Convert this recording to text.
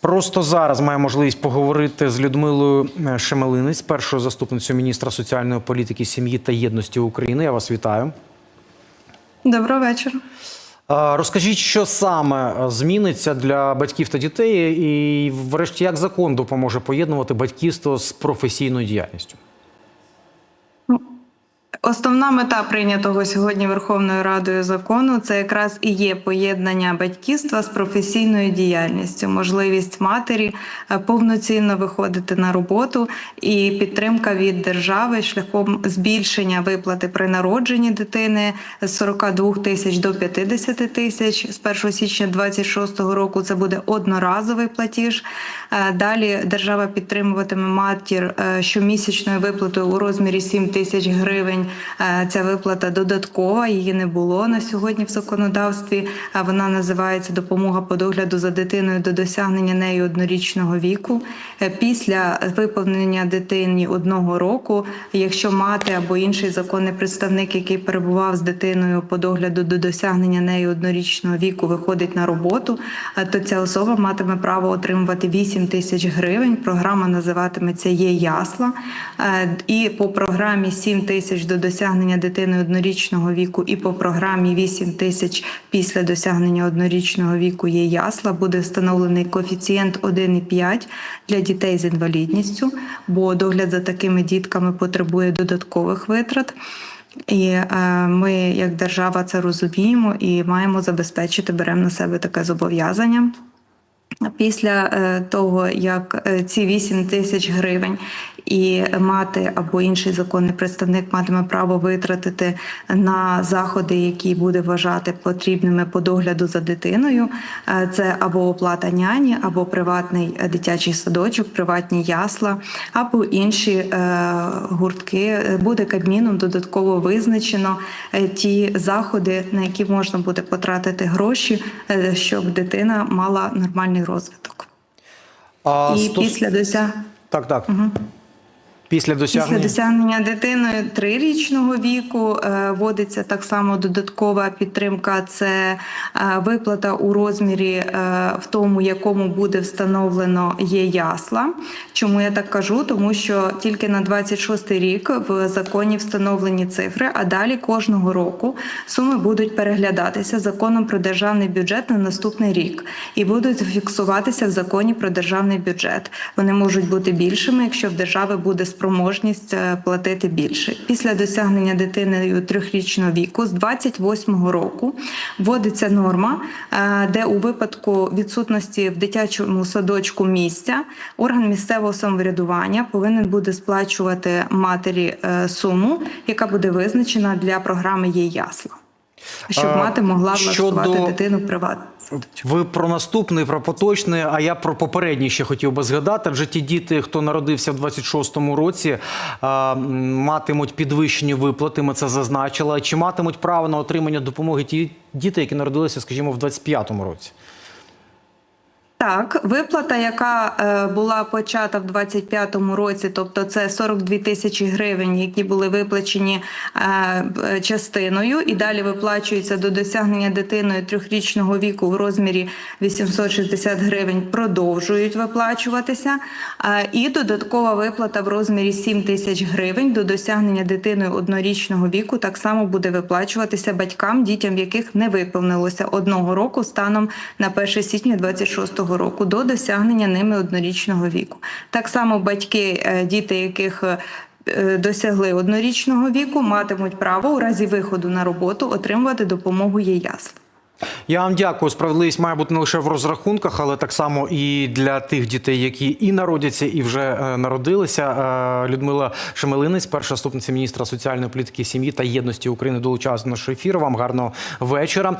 Просто зараз маю можливість поговорити з Людмилою е, Шемелинець, першою заступницею міністра соціальної політики, сім'ї та єдності України. Я вас вітаю. Доброго вечора. Розкажіть, що саме е, зміниться для батьків та дітей, і, врешті, як закон допоможе поєднувати батьківство з професійною діяльністю? Основна мета прийнятого сьогодні Верховною Радою закону це якраз і є поєднання батьківства з професійною діяльністю, можливість матері е, повноцінно виходити на роботу і підтримка від держави шляхом збільшення виплати при народженні дитини з 42 тисяч до 50 тисяч. З 1 січня 2026 року це буде одноразовий платіж. Е, Далі держава підтримуватиме матір е, щомісячною виплатою у розмірі 7 тисяч гривень. Е, Ця виплата додаткова, її не було на сьогодні в законодавстві. Вона називається допомога по догляду за дитиною до досягнення нею однорічного віку. Е, Після виповнення дитині одного року, якщо мати або інший законний представник, який перебував з дитиною по догляду до досягнення нею однорічного віку, виходить на роботу, е, то ця особа матиме право отримувати 8 тисяч гривень. Програма називатиметься Є ясла. І по програмі 7 тисяч до досягнення дитини однорічного віку, і по програмі 8 тисяч після досягнення однорічного віку є ясла. Буде встановлений коефіцієнт 1,5 для дітей з інвалідністю, бо догляд за такими дітками потребує додаткових витрат. І е, ми, як держава, це розуміємо і маємо забезпечити, беремо на себе таке зобов'язання. Після е, того, як е, ці 8 тисяч гривень і мати або інший законний представник матиме право витратити на заходи, які буде вважати потрібними по догляду за дитиною, е, це або оплата няні, або приватний дитячий садочок, приватні ясла, або інші гуртки. Буде кабміном додатково визначено ті заходи, на які можна буде потратити гроші, щоб дитина мала нормальний розвиток. А І стос- після досяг... Так, так. Після Після досягнення. досягнення дитиною трирічного віку е, вводиться так само додаткова підтримка. Це е, виплата у розмірі е, в тому, якому буде встановлено є ясла. Чому я так кажу? Тому що тільки на 26 рік в законі встановлені цифри, а далі кожного року суми будуть переглядатися законом про державний бюджет на наступний рік і будуть фіксуватися в законі про державний бюджет. Вони можуть бути більшими, якщо в держави буде спроможність е, платити більше. Після досягнення дитиною трьохрічного віку з 28 року вводиться норма, е, де у випадку відсутності в дитячому садочку місця орган місцевого самоврядування повинен буде сплачувати матері е, суму, яка буде визначена для програми «Є ясла», щоб А, мати могла влаштувати щодо- дитину приватно. Ви про наступний, про поточний, а я про попередній ще хотів би згадати. Адже ті діти, хто народився в 26-му році, а, матимуть підвищені виплати. Ми це зазначили. Чи матимуть право на отримання допомоги ті діти, які народилися, скажімо, в 25-му році? Так, виплата, яка е, була почата в 25-му році, тобто це 42 тисячі гривень, які були виплачені е, частиною, і далі виплачуються до досягнення дитиною трьохрічного віку в розмірі 860 гривень, продовжують виплачуватися. Е, і додаткова виплата в розмірі 7 тисяч гривень до досягнення дитиною однорічного віку так само буде виплачуватися батькам, дітям яких не виповнилося одного року станом на 1 січня 26 року до досягнення ними однорічного віку. Так само батьки, е, діти, яких е, Досягли однорічного віку, матимуть право у разі виходу на роботу отримувати допомогу ЄЯСЛ. Я вам дякую. Справедливість має бути не лише в розрахунках, але так само і для тих дітей, які і народяться, і вже е, народилися. Людмила Шемелинець, перша заступниця міністра соціальної політики, сім'ї та єдності України, долучалася до нашого ефіру. Вам гарного вечора. Ну